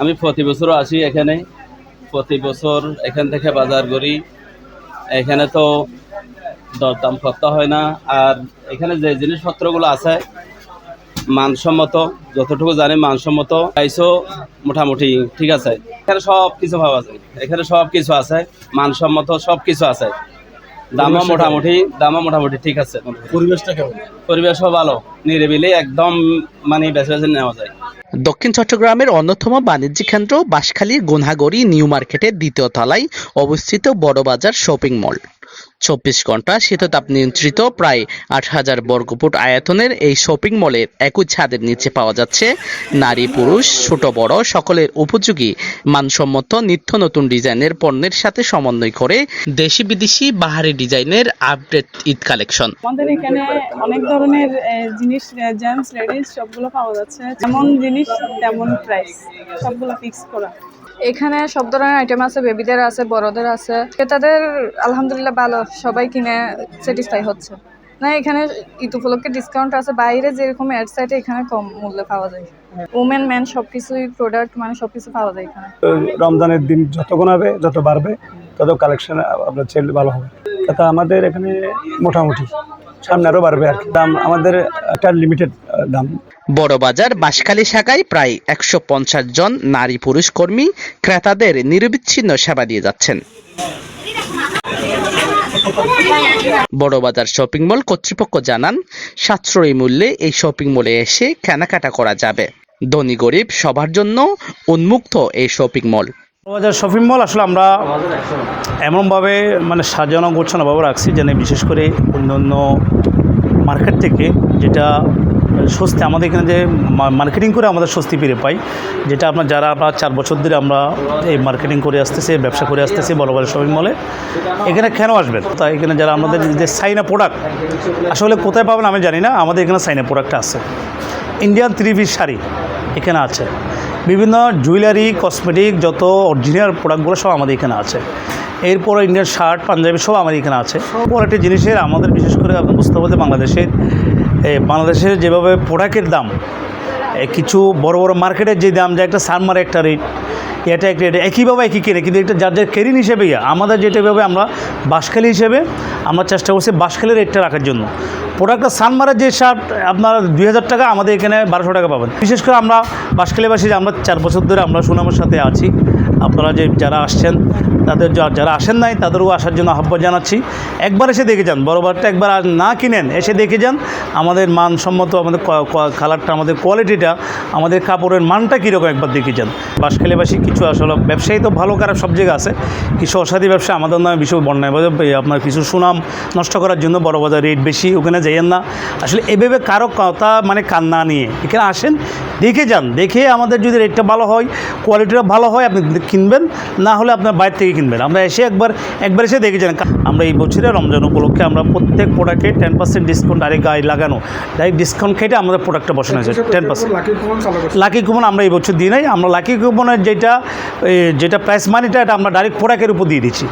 আমি প্রতি বছরও আসি এখানে। প্রতি বছর এখান থেকে বাজার করি। এখানে তো দরদাম করতে হয় না। আর এখানে যে জিনিসপত্রগুলো আছে মানসম্মত যতটুকু জানি মানসম্মত প্রাইসও মোটামুটি ঠিক আছে। এখানে সব কিছু পাওয়া যায় এখানে সব কিছু আছে। মানসম্মত সব কিছু আছে। দামও মোটামুটি দামও মোটামুটি ঠিক আছে। পরিবেশটা কেমন? পরিবেশও ভালো। নিরিবিলি একদম মানে বেছে বেছে নেওয়া যায়। দক্ষিণ চট্টগ্রামের অন্যতম বাণিজ্যিক কেন্দ্র বাঁশখালীর গোনাগড়ি নিউ মার্কেটের দ্বিতীয় তলায় অবস্থিত বড়বাজার শপিং মল। চব্বিশ ঘণ্টা শীততাপ নিয়ন্ত্রিত, প্রায় আট হাজার বর্গফুট আয়তনের এই শপিং মলের একই ছাদের নিচে পাওয়া যাচ্ছে। নারী, পুরুষ, ছোট, বড় সকলের উপযোগী, মানসম্মত, নিত্য নতুন ডিজাইনের পণ্যের সাথে সমন্বয় করে দেশি বিদেশি বাহারি ডিজাইনের আপডেট ঈদ কালেকশন। আমাদের এখানে অনেক ধরনের জিনিস জেন্টস, লেডিস সবগুলো পাওয়া যাচ্ছে। যেমন জিনিস, তেমন প্রাইস সবগুলো ফিক্স করা। এখানে সব ধরনের আইটেম আছে বেবিদের আছে, বড়দের আছে। ক্রেতাদের, আলহামদুলিল্লাহ ভালো, সবাই কিনে স্যাটিসফাই হচ্ছে। না, এখানে ঈদ উপলক্ষে ডিসকাউন্ট আছে, বাইরে যেরকম এর সাইডে এখানে কম মূল্যে পাওয়া যায়। উমেন ম্যান সবকিছুই প্রোডাক্ট মানে সবকিছু পাওয়া যায় এখানে। রমজানের দিন যত হবে যত বাড়বে, তত কালেকশন আপনার সেল ভালো হবে। তা আমাদের এখানে মোটামুটি, সামনে আরও বাড়বে আর কি। দাম আমাদের একটা লিমিটেড দাম। বড়বাজার বাঁশখালী শাখায় প্রায় একশো পঞ্চাশ জন নারী পুরুষ কর্মী ক্রেতাদের নিরবিচ্ছিন্ন সেবা দিয়ে যাচ্ছেন। বড়বাজার শপিং মল কর্তৃপক্ষ জানান, সাশ্রয়ী মূল্যে এই শপিং মলে এসে কেনাকাটা করা যাবে। ধনী গরিব সবার জন্য উন্মুক্ত এই শপিং মল। বাজার শপিং মল আসলে আমরা এমনভাবে মানে সাজানো গোছানোভাবে রাখছি, যেন বিশেষ করে অন্য অন্য মার্কেট থেকে যেটা স্বস্তি, আমাদের এখানে যে মার্কেটিং করে আমাদের স্বস্তি ফিরে পাই। যেটা আপনার যারা আমরা চার বছর ধরে আমরা এই মার্কেটিং করে আসতেছি, ব্যবসা করে আসতেছি বড় বড় শপিং মলে এখানে কেন আসবেন? তাই এখানে যারা আমাদের যে সাইনা প্রোডাক্ট আসলে কোথায় পাবেন আমি জানি না, আমাদের এখানে সাইনা প্রোডাক্ট আছে। ইন্ডিয়ান থ্রি পিস শাড়ি এখানে আছে। বিভিন্ন জুয়েলারি কসমেটিক যত অরিজিনাল প্রোডাক্টগুলো সব আমাদের এখানে আছে। এরপর ইন্ডিয়ান শার্ট পাঞ্জাবি সব আমাদের এখানে আছে। কোয়ালিটি জিনিসের আমাদের, বিশেষ করে আপনি বুঝতে হবে বাংলাদেশের বাংলাদেশের যেভাবে প্রোডাক্টের দাম কিছু বড় বড় মার্কেটের যে দাম যায় একটা সানমার একটা রেট এটা একটা রেট একইভাবে একই কেনে কিন্তু একটা যার যার কেরিন হিসেবে ইয়া আমাদের যেটাভাবে আমরা বাঁশখালী হিসেবে আমরা চেষ্টা করছি বাঁশখালীর রেটটা রাখার জন্য। প্রোডাক্টটা সানমারের যে শার্ট আপনার দুই হাজার টাকা, আমাদের এখানে বারোশো টাকা পাবেন। বিশেষ করে আমরা বাঁশখালীবাসী যে আমরা চার বছর ধরে আমরা সুনামের সাথে আছি আপনারা যে যারা আসছেন, তাদের যারা আসেন নাই, তাদেরও আসার জন্য আহ্বান জানাচ্ছি। একবার এসে দেখে যান বড়বারটা একবার না কিনেন, এসে দেখে যান আমাদের মানসম্মত, আমাদের কালারটা, আমাদের কোয়ালিটিটা, আমাদের কাপড়ের মানটা কীরকম একবার দেখে যান। বাঁশখালীবাসী কিছু আসলে ব্যবসায়ী তো ভালো খারাপ সব জায়গায় আছে। কিছু অসাধি ব্যবসা আমাদের নামে বিষয় বন্যায় আপনার কিছু সুনাম নষ্ট করার জন্য বড় বাজার রেট বেশি, ওখানে যাইয়েন না। আসলে এভাবে কারও কথা মানে কান্না নিয়ে এখানে আসেন, দেখে যান। দেখে আমাদের যদি রেটটা ভালো হয়, কোয়ালিটিটা ভালো হয়, আপনি কিনবেন না হলে আপনার বাইরে থেকে কিনবেন। আমরা এসে একবার একবার এসে দেখে যান আমরা এই বছরে রমজান উপলক্ষে আমরা প্রত্যেক প্রোডাক্টে টেন পার্সেন্ট ডিসকাউন্ট ডাইরেক্ট গায়ে লাগানো। ডাইরেক্ট ডিসকাউন্ট খেটে আমাদের প্রোডাক্টটা বসানো হয়েছে টেন পার্সেন্ট লাকি কুপন আমরা এই বছর দিই নাই। আমরা লাকি কুপনের যেটা যেটা প্রাইস মানিটা এটা আমরা ডাইরেক্ট প্রোডাক্টের উপর দিয়ে দিচ্ছি।